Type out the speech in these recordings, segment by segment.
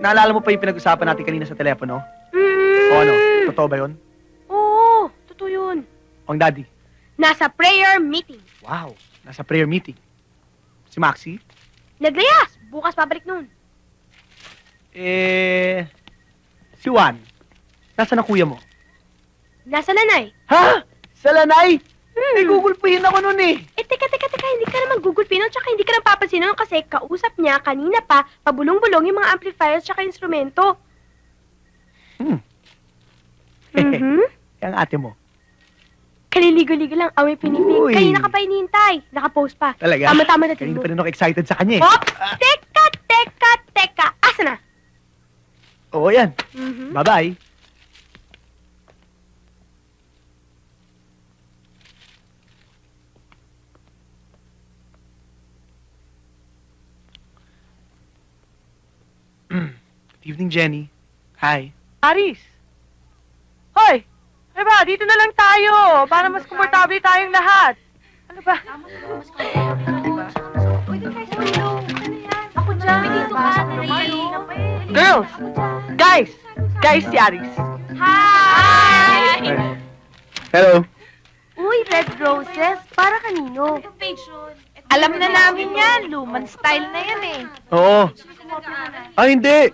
naalala mo pa yung pinag-usapan natin kanina sa telepono? Mm. O ano, totoo ba yun? Oo, totoo yun. O ang daddy? Nasa prayer meeting. Wow, nasa prayer meeting. Si Maxi? Naglayas. Bukas pabalik nun. Eh, si Juan. Nasaan ang kuya mo? Nasa nanay. Ha? Sa lanay? Hmm. Eh, Google Payin ako nun eh. Eh, teka, teka, teka, hindi ka naman Google Pinoy, tsaka hindi ka naman papansin nun kasi kausap niya kanina pa, pabulong-bulong yung mga amplifiers tsaka instrumento. Hmm. Mhm. Ang ate mo. Kaliligo-ligo lang, away pinipig. Uy. Kanina ka pa inihintay. Nakapost pa. Talaga? Tama-tama na Kanina tingin pa rin ako excited sa kanya eh. Hop! Teka, teka, teka. Asa na? Oo yan. Mhm. Bye-bye. Good evening, Jenny. Hi. Aris! Hoy! Ano ba? Dito na lang tayo para mas komportable tayong lahat. Ano ba? Ako dyan. Girls! Guys! Guys, si Aris. Hi! Hello. Uy, red roses. Para kanino? Alam na namin yan. Luman style na yan eh. Oo. Ah, hindi.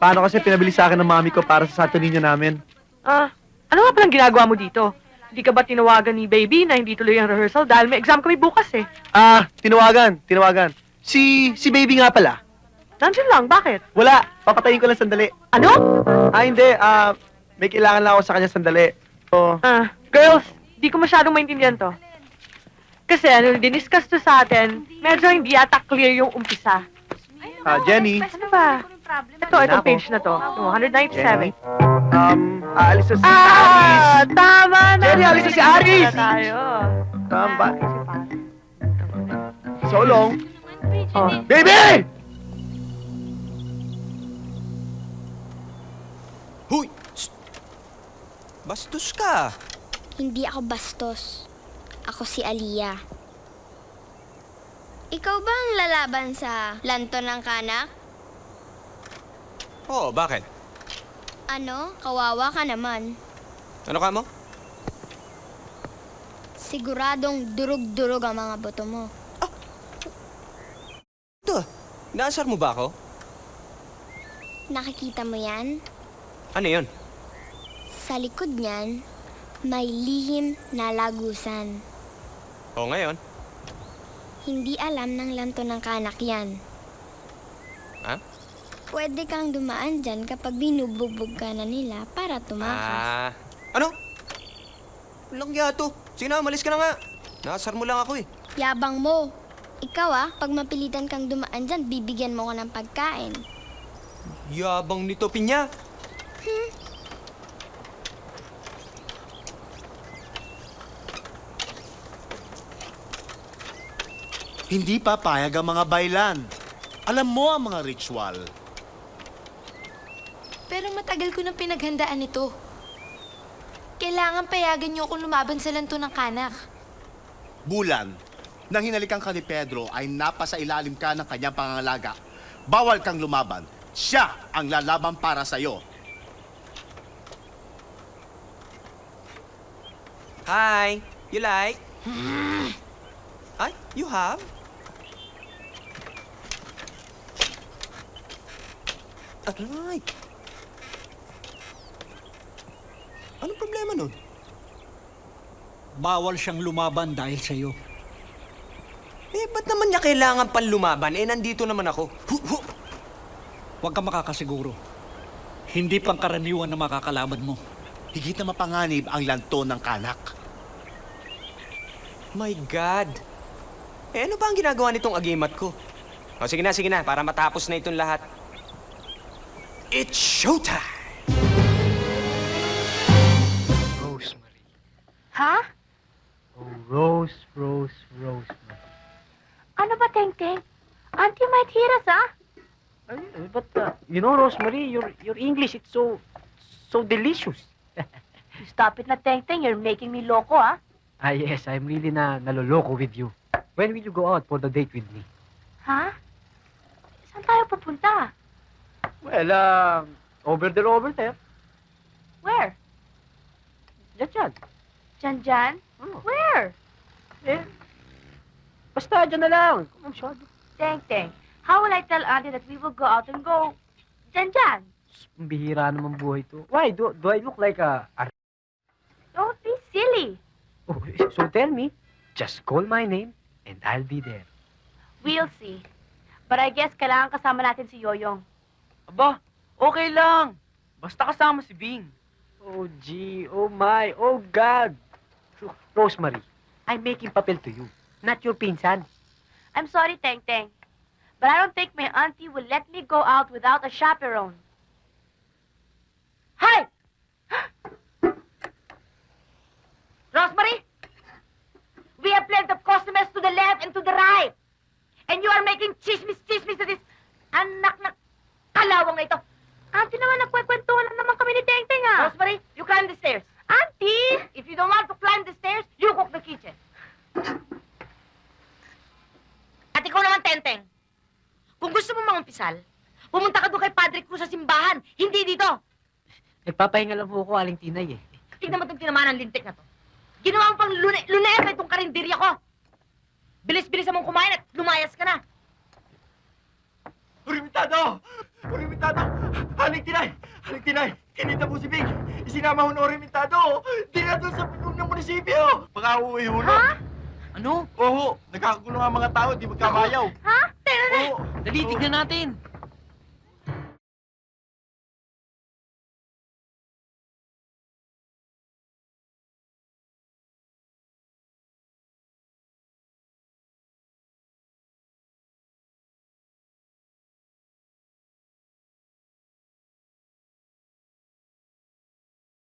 Paano kasi pinabili sa akin ng mami ko para sa Santo Niño namin? Ah, ano nga palang ginagawa mo dito? Hindi ka ba tinawagan ni baby na hindi tuloy ang rehearsal dahil may exam kami bukas eh? Ah, tinawagan, tinawagan. Si, si baby nga pala. Nandiyan lang, bakit? Wala, papatayin ko lang sandali. Ano? Ah, hindi, ah, may kailangan lang ako sa kanya sandali. So, Ah, girls, di ko masyadong maintindihan to. Kasi ano, diniscuss to sa atin, medyo hindi ata clear yung umpisa. Ah, Jenny, Ano ba? Ito, itong page na to. Yung 197. um, aalis na si Ah, Aris. tama na. Jenny, alis na si Aris! Na tayo. Um, ba- so long. Oh. Baby! Huy! Shh! Bastos ka! Hindi ako bastos. Ako si Aliyah. Ikaw ba ang lalaban sa lanto ng kanak? Oo, bakit? Ano? Kawawa ka naman. Ano ka mo? Siguradong durog-durog ang mga boto mo. Ito, naasar mo ba ako? Nakikita mo yan? Ano yun? Sa likod niyan, may lihim na lagusan. O ngayon? Hindi alam ng lanto ng kanak yan. Ha? Pwede kang dumaan dyan kapag binubugbog ka na nila para tumakas. Ah, ano? Walang yato. Sige na, umalis ka na nga. Naasar mo lang ako eh. Yabang mo. Ikaw ah, pag mapilitan kang dumaan dyan, bibigyan mo ko ng pagkain. Yabang nito, Pinya. Hindi papayag ang mga baylan. Alam mo ang mga ritual. Pero matagal ko nang pinaghandaan ito. Kailangan payagan niyo akong lumaban sa lanto ng kanak. Bulan, nang hinalikan ka ni Pedro ay napasa ilalim ka ng kanyang pangangalaga. Bawal kang lumaban. Siya ang lalaban para sa'yo. Hi! You like? Ay, you have? Aray! Anong problema nun? Bawal siyang lumaban dahil sa iyo. Eh, ba't naman niya kailangan pang lumaban? Eh, nandito naman ako. Hu, hu. Huwag ka makakasiguro. Hindi pangkaraniwan na makakalaban mo. Higit na mapanganib ang lanto ng kanak. My God! Eh, ano ba ang ginagawa nitong agimat ko? O, sige na, sige na, para matapos na itong lahat. It's showtime! Rosemary. Ha? Oh, Rose, Rose, Rosemary. Ano ba, Teng Teng? Auntie might hear us, ah? But, uh, you know, Rosemary, your, your English, it's so, so delicious. Stop it na, Teng Teng. You're making me loco, ah. Ah, yes, I'm really na naloloko with you. When will you go out for the date with me? Ha? Saan punta? Well, um, over there, over there. Where? Diyan, dyan. Diyan, dyan? Oh. Where? Eh, basta dyan na lang. Kung masyado. Teng, Teng. How will I tell Auntie that we will go out and go dyan? Ang bihira naman buhay to. Why? Do, do I look like a, a... Don't be silly. Oh, so tell me, just call my name and I'll be there. We'll see. But I guess kailangan kasama natin si Yoyong. Aba, okay lang. Basta kasama si Bing. Oh, gee. Oh, my. Oh, God. Rosemary, I'm making papel to you, not your pinsan. I'm sorry, Teng Teng. But I don't think my auntie will let me go out without a chaperone. Hi! Rosemary? We have plenty of customers to the left and to the right. And you are making chismis-chismis to this anak na kalawang na ito. Auntie naman, nagkwekwentuhan lang naman kami ni Teng Teng ah. Rosemary, you climb the stairs. Auntie! If you don't want to climb the stairs, you cook the kitchen. At ikaw naman, Tenteng. Mangumpisal, pumunta ka doon kay Padre Cruz sa simbahan, hindi dito. Nagpapahinga lang po ko, Aling Tinay eh. Tignan mo itong tinamaan ng lintik na to. Ginawa mo pang lune luneta itong karinderya ko. Bilis-bilis mong kumain at lumayas ka na. Orimitado! Orimitado! Haling tinay! Haling tinay! Kinita po si Bing! Isinama ho ng Orimitado! Dila doon sa pinong ng munisipyo! Baka uuwi ho nun. Ha? Ano? Oo, nagkakagulo nga mga tao, di magkamayaw. Ha? Dali, tignan natin.